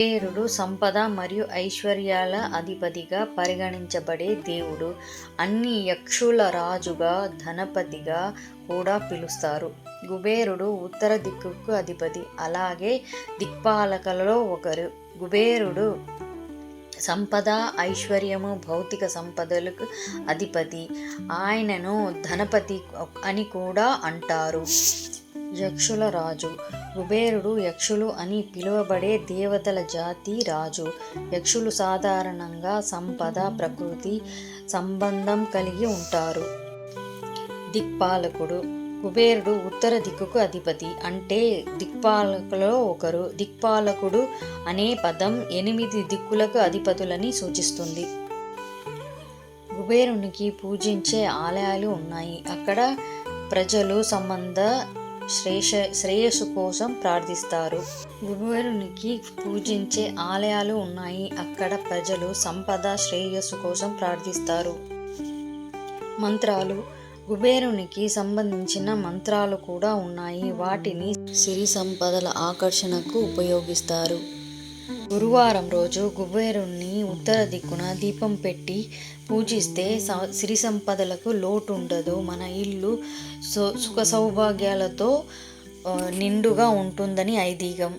కుబేరుడు సంపద మరియు ఐశ్వర్యాల అధిపతిగా పరిగణించబడే దేవుడు. అన్ని యక్షుల రాజుగా ధనపతిగా కూడా పిలుస్తారు. కుబేరుడు ఉత్తర దిక్కుకు అధిపతి. అలాగే దిక్పాలకలలో ఒకరు. కుబేరుడు సంపద ఐశ్వర్యము భౌతిక సంపదలకు అధిపతి. ఆయనను ధనపతి అని కూడా అంటారు. యక్షుల రాజు. కుబేరుడు యక్షులు అని పిలువబడే దేవతల జాతి రాజు. యక్షులు సాధారణంగా సంపద ప్రకృతి సంబంధం కలిగి ఉంటారు. దిక్పాలకుడు. కుబేరుడు ఉత్తర దిక్కుకు అధిపతి. అంటే దిక్పాలకులో ఒకరు. దిక్పాలకుడు అనే పదం ఎనిమిది దిక్కులకు అధిపతులని సూచిస్తుంది. కుబేరునికి పూజించే ఆలయాలు ఉన్నాయి. అక్కడ ప్రజలు సంబంధ శ్రేష శ్రేయస్సు కోసం ప్రార్థిస్తారు. కుబేరునికి పూజించే ఆలయాలు ఉన్నాయి. అక్కడ ప్రజలు సంపద శ్రేయస్సు కోసం ప్రార్థిస్తారు. మంత్రాలు. కుబేరునికి సంబంధించిన మంత్రాలు కూడా ఉన్నాయి. వాటిని సిరి సంపదల ఆకర్షణకు ఉపయోగిస్తారు. గురువారం రోజు కుబేరుణ్ణి ఉత్తర దిక్కున దీపం పెట్టి పూజిస్తే సిరి సంపదలకు లోటు ఉండదు మన ఇల్లు సుఖ సౌభాగ్యాలతో నిండుగా ఉంటుందని ఐదీగం.